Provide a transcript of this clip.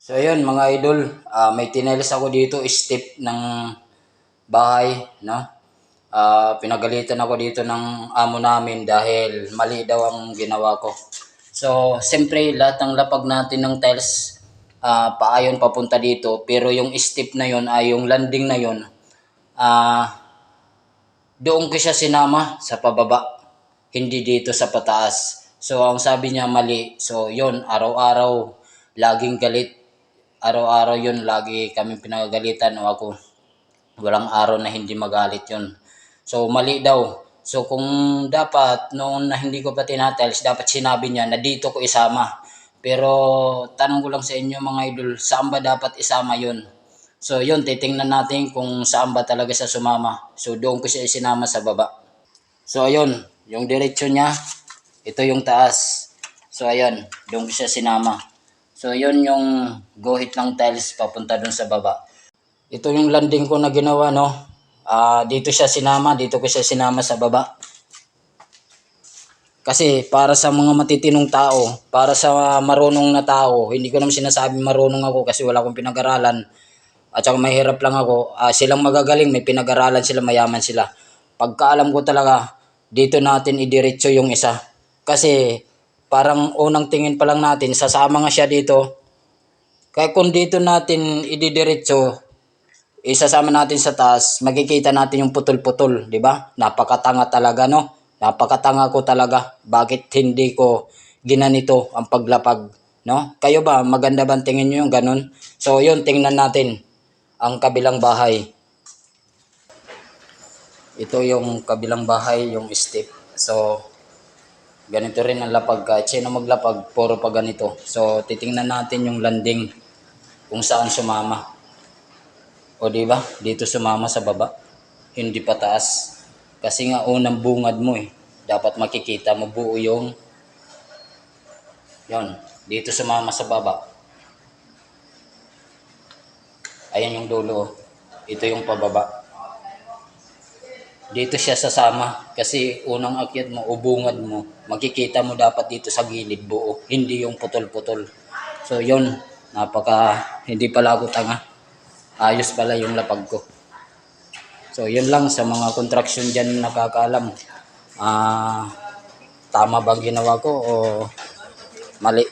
So ayun mga idol, ah, may tinelas ako dito, step ng bahay, no? Ah, pinagalitan ako dito ng amo namin dahil mali daw ang ginawa ko. So, siyempre lahat ng lapag natin ng tiles ah, paayon papunta dito, pero yung step na yon ay yung landing na yon ah doon ko siya sinama sa pababa, hindi dito sa pataas. So, ang sabi niya mali. So, yon araw-araw, laging galit. Araw-araw yun, lagi kami pinagagalitan o ako. Walang araw na hindi magalit yun. So, mali daw. So, kung dapat, noon na hindi ko pa tinatiles, dapat sinabi niya na dito ko isama. Pero, tanong ko lang sa inyo mga idol, saan ba dapat isama yun? So, yun, titingnan natin kung saan ba talaga siya sumama. So, doon ko siya isinama sa baba. So, ayun, yung diretsyo niya, ito yung taas. So, ayun, doon ko siya sinama. So, yun yung guhit ng tiles papunta doon sa baba. Ito yung landing ko na ginawa, no? Ah, dito siya sinama, dito ko siya sinama sa baba. Kasi para sa mga matitinong tao, para sa marunong na tao, hindi ko naman sinasabi marunong ako kasi wala akong pinag-aralan. At saka mahirap lang ako. Ah, silang magagaling, may pinag-aralan sila, mayaman sila. Pagkaalam ko talaga, dito natin idiretso yung isa. Kasi parang unang tingin pa lang natin, sasama nga siya dito. Kaya kung dito natin ididiretso, isasama natin sa taas, makikita natin yung putol-putol, di ba? Napakatanga talaga, no? Napakatanga ko talaga. Bakit hindi ko ginanito ang paglapag, no? Kayo ba, maganda ba tingin nyo yung ganun? So, yun, tingnan natin ang kabilang bahay. Ito yung kabilang bahay, yung step. So, ganito rin ang lapag. Kahit sino maglapag, puro pa ganito. So, titingnan natin yung landing kung saan sumama. O di ba? Dito sumama sa baba. Hindi pa taas. Kasi nga unang bungad mo eh. Dapat makikita mo buo yung yon dito sumama sa baba. Ayan yung dulo. oh. Ito yung pababa. Dito siya sasama kasi unang akyat mo, ubungad mo, makikita mo dapat dito sa gilid buo, hindi yung putol-putol. So yon napaka, hindi pala ako tanga. Ayos pala yung lapag ko. So yun lang sa mga contraction dyan nakakaalam. Ah, tama ba ginawa ko o mali?